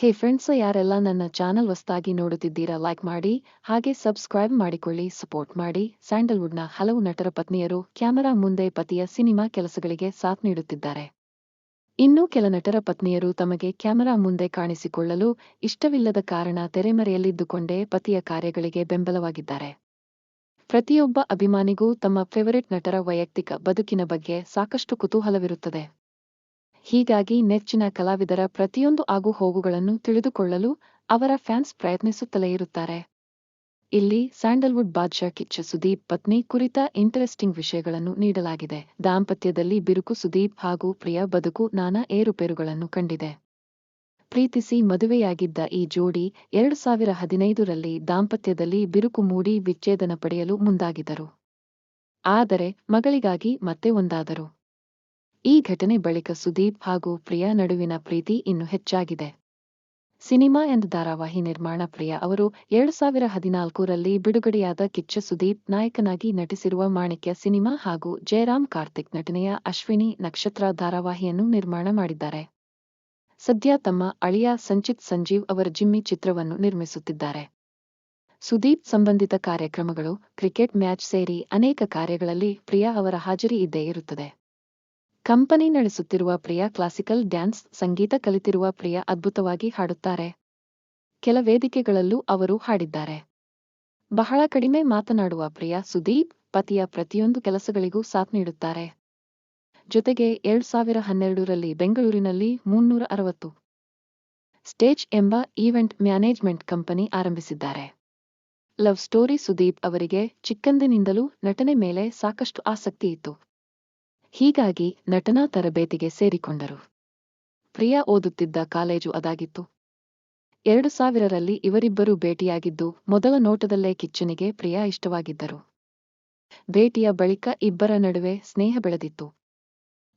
ಹೇ friends ಯಾರೆಲ್ಲ ನನ್ನ channel ಹೊಸ್ತಾಗಿ ನೋಡುತ್ತಿದ್ದೀರಾ ಲೈಕ್ ಮಾಡಿ, ಹಾಗೆ ಸಬ್ಸ್ಕ್ರೈಬ್ ಮಾಡಿಕೊಳ್ಳಿ ಸಪೋರ್ಟ್ ಮಾಡಿ. ಸ್ಯಾಂಡಲ್ವುಡ್ನ ಹಲವು ನಟರ ಪತ್ನಿಯರು ಕ್ಯಾಮೆರಾ ಮುಂದೆ ಪತಿಯ ಸಿನಿಮಾ ಕೆಲಸಗಳಿಗೆ ಸಾಥ್ ನೀಡುತ್ತಿದ್ದಾರೆ. ಇನ್ನೂ ಕೆಲ ನಟರ ಪತ್ನಿಯರು ತಮಗೆ ಕ್ಯಾಮೆರಾ ಮುಂದೆ ಕಾಣಿಸಿಕೊಳ್ಳಲು ಇಷ್ಟವಿಲ್ಲದ ಕಾರಣ ತೆರೆಮರೆಯಲ್ಲಿದ್ದುಕೊಂಡೇ ಪತಿಯ ಕಾರ್ಯಗಳಿಗೆ ಬೆಂಬಲವಾಗಿದ್ದಾರೆ. ಪ್ರತಿಯೊಬ್ಬ ಅಭಿಮಾನಿಗೂ ತಮ್ಮ ಫೇವರೇಟ್ ನಟರ ವೈಯಕ್ತಿಕ ಬದುಕಿನ ಬಗ್ಗೆ ಸಾಕಷ್ಟು ಕುತೂಹಲವಿರುತ್ತದೆ. ಹೀಗಾಗಿ ನೆಚ್ಚಿನ ಕಲಾವಿದರ ಪ್ರತಿಯೊಂದು ಆಗುಹೋಗುಗಳನ್ನು ತಿಳಿದುಕೊಳ್ಳಲು ಅವರ ಫ್ಯಾನ್ಸ್ ಪ್ರಯತ್ನಿಸುತ್ತಲೇ ಇರುತ್ತಾರೆ. ಇಲ್ಲಿ ಸ್ಯಾಂಡಲ್ವುಡ್ ಬಾದ್ಶಾ ಕಿಚ್ಚ ಸುದೀಪ್ ಪತ್ನಿ ಕುರಿತ ಇಂಟರೆಸ್ಟಿಂಗ್ ವಿಷಯಗಳನ್ನು ನೀಡಲಾಗಿದೆ. ದಾಂಪತ್ಯದಲ್ಲಿ ಬಿರುಕು ಸುದೀಪ್ ಹಾಗೂ ಪ್ರಿಯ ಬದುಕು ನಾನಾ ಏರುಪೇರುಗಳನ್ನು ಕಂಡಿದೆ. ಪ್ರೀತಿಸಿ ಮದುವೆಯಾಗಿದ್ದ ಈ ಜೋಡಿ ಎರಡು ಸಾವಿರ ಹದಿನೈದರಲ್ಲಿ ದಾಂಪತ್ಯದಲ್ಲಿ ಬಿರುಕು ಮೂಡಿ ವಿಚ್ಛೇದನ ಪಡೆಯಲು ಮುಂದಾಗಿದ್ದರು. ಆದರೆ ಮಗಳಿಗಾಗಿ ಮತ್ತೆ ಒಂದಾದರು. ಈ ಘಟನೆ ಬಳಿಕ ಸುದೀಪ್ ಹಾಗೂ ಪ್ರಿಯಾ ನಡುವಿನ ಪ್ರೀತಿ ಇನ್ನು ಹೆಚ್ಚಾಗಿದೆ. ಸಿನಿಮಾ ಎಂದ ಧಾರಾವಾಹಿ ನಿರ್ಮಾಣ ಪ್ರಿಯಾ ಅವರು ಎರಡು ಸಾವಿರ ಹದಿನಾಲ್ಕರಲ್ಲಿ ಬಿಡುಗಡೆಯಾದ ಕಿಚ್ಚ ಸುದೀಪ್ ನಾಯಕನಾಗಿ ನಟಿಸಿರುವ ಮಾಣಿಕ್ಯ ಸಿನಿಮಾ ಹಾಗೂ ಜಯರಾಮ್ ಕಾರ್ತಿಕ್ ನಟನೆಯ ಅಶ್ವಿನಿ ನಕ್ಷತ್ರ ಧಾರಾವಾಹಿಯನ್ನು ನಿರ್ಮಾಣ ಮಾಡಿದ್ದಾರೆ. ಸದ್ಯ ತಮ್ಮ ಅಳಿಯ ಸಂಚಿತ್ ಸಂಜೀವ್ ಅವರ ಜಿಮ್ಮಿ ಚಿತ್ರವನ್ನು ನಿರ್ಮಿಸುತ್ತಿದ್ದಾರೆ. ಸುದೀಪ್ ಸಂಬಂಧಿತ ಕಾರ್ಯಕ್ರಮಗಳು, ಕ್ರಿಕೆಟ್ ಮ್ಯಾಚ್ ಸೇರಿ ಅನೇಕ ಕಾರ್ಯಗಳಲ್ಲಿ ಪ್ರಿಯಾ ಅವರ ಹಾಜರಿ ಇದ್ದೇ ಇರುತ್ತದೆ. ಕಂಪನಿ ನಡೆಸುತ್ತಿರುವ ಪ್ರಿಯಾ ಕ್ಲಾಸಿಕಲ್ ಡ್ಯಾನ್ಸ್, ಸಂಗೀತ ಕಲಿತಿರುವ ಪ್ರಿಯಾ ಅದ್ಭುತವಾಗಿ ಹಾಡುತ್ತಾರೆ. ಕೆಲ ವೇದಿಕೆಗಳಲ್ಲೂ ಅವರು ಹಾಡಿದ್ದಾರೆ. ಬಹಳ ಕಡಿಮೆ ಮಾತನಾಡುವ ಪ್ರಿಯಾ ಸುದೀಪ್, ಪತಿಯ ಪ್ರತಿಯೊಂದು ಕೆಲಸಗಳಿಗೂ ಸಾಥ್ ನೀಡುತ್ತಾರೆ. ಜೊತೆಗೆ ಎರಡ್ ಸಾವಿರ ಹನ್ನೆರಡರಲ್ಲಿ ಬೆಂಗಳೂರಿನಲ್ಲಿ ಮುನ್ನೂರ ಅರವತ್ತು ಸ್ಟೇಜ್ ಎಂಬ ಈವೆಂಟ್ ಮ್ಯಾನೇಜ್ಮೆಂಟ್ ಕಂಪನಿ ಆರಂಭಿಸಿದ್ದಾರೆ. ಲವ್ ಸ್ಟೋರಿ ಸುದೀಪ್ ಅವರಿಗೆ ಚಿಕ್ಕಂದಿನಿಂದಲೂ ನಟನೆ ಮೇಲೆ ಸಾಕಷ್ಟು ಆಸಕ್ತಿ ಇತ್ತು. ಹೀಗಾಗಿ ನಟನಾ ತರಬೇತಿಗೆ ಸೇರಿಕೊಂಡರು. ಪ್ರಿಯಾ ಓದುತ್ತಿದ್ದ ಕಾಲೇಜು ಅದಾಗಿತ್ತು. ಎರಡು ಸಾವಿರರಲ್ಲಿ ಇವರಿಬ್ಬರು ಭೇಟಿಯಾಗಿದ್ದು, ಮೊದಲ ನೋಟದಲ್ಲೇ ಕಿಚ್ಚನಿಗೆ ಪ್ರಿಯಾ ಇಷ್ಟವಾಗಿದ್ದರು. ಭೇಟಿಯ ಬಳಿಕ ಇಬ್ಬರ ನಡುವೆ ಸ್ನೇಹ ಬೆಳೆದಿತ್ತು.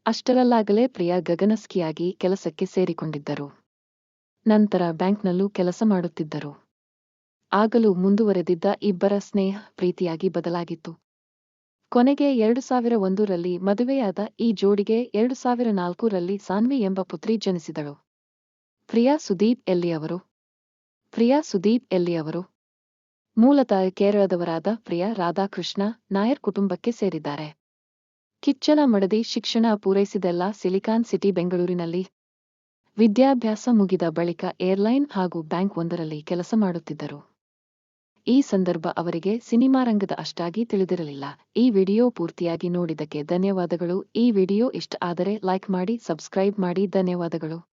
ಅಷ್ಟರಲ್ಲಾಗಲೇ ಪ್ರಿಯಾ ಗಗನಸ್ಕಿಯಾಗಿ ಕೆಲಸಕ್ಕೆ ಸೇರಿಕೊಂಡಿದ್ದರು. ನಂತರ ಬ್ಯಾಂಕ್ನಲ್ಲೂ ಕೆಲಸ ಮಾಡುತ್ತಿದ್ದರು. ಆಗಲೂ ಮುಂದುವರೆದಿದ್ದ ಇಬ್ಬರ ಸ್ನೇಹ ಪ್ರೀತಿಯಾಗಿ ಬದಲಾಗಿತ್ತು. ಕೊನೆಗೆ ಎರಡು ಸಾವಿರ ಒಂದರಲ್ಲಿ ಮದುವೆಯಾದ ಈ ಜೋಡಿಗೆ ಎರಡು ಸಾವಿರ ನಾಲ್ಕರಲ್ಲಿ ಸಾನ್ವಿ ಎಂಬ ಪುತ್ರಿ ಜನಿಸಿದಳು. ಪ್ರಿಯಾ ಸುದೀಪ್ ಎಲ್ಲಿಯವರು? ಪ್ರಿಯಾ ಸುದೀಪ್ ಎಲ್ಲಿಯವರು? ಮೂಲತಃ ಕೇರಳದವರಾದ ಪ್ರಿಯಾ, ರಾಧಾಕೃಷ್ಣ, ನಾಯರ್ ಕುಟುಂಬಕ್ಕೆ ಸೇರಿದ್ದಾರೆ. ಕಿಚ್ಚನ ಮಡದಿ ಶಿಕ್ಷಣ ಪೂರೈಸಿದೆಲ್ಲ ಸಿಲಿಕಾನ್ ಸಿಟಿ, ಬೆಂಗಳೂರಿನಲ್ಲಿ. ವಿದ್ಯಾಭ್ಯಾಸ ಮುಗಿದ ಬಳಿಕ ಏರ್ಲೈನ್ ಹಾಗೂ ಬ್ಯಾಂಕ್ ಒಂದರಲ್ಲಿ ಕೆಲಸ ಮಾಡುತ್ತಿದ್ದರು. ಈ ಸಂದರ್ಭ ಅವರಿಗೆ ಸಿನಿಮಾ ರಂಗದ ಅಷ್ಟಾಗಿ ತಿಳಿದಿರಲಿಲ್ಲ. ಈ ವಿಡಿಯೋ ಪೂರ್ತಿಯಾಗಿ ನೋಡಿದಕ್ಕೆ ಧನ್ಯವಾದಗಳು. ಈ ವಿಡಿಯೋ ಇಷ್ಟ ಆದರೆ ಲೈಕ್ ಮಾಡಿ, ಸಬ್ಸ್ಕ್ರೈಬ್ ಮಾಡಿ. ಧನ್ಯವಾದಗಳು.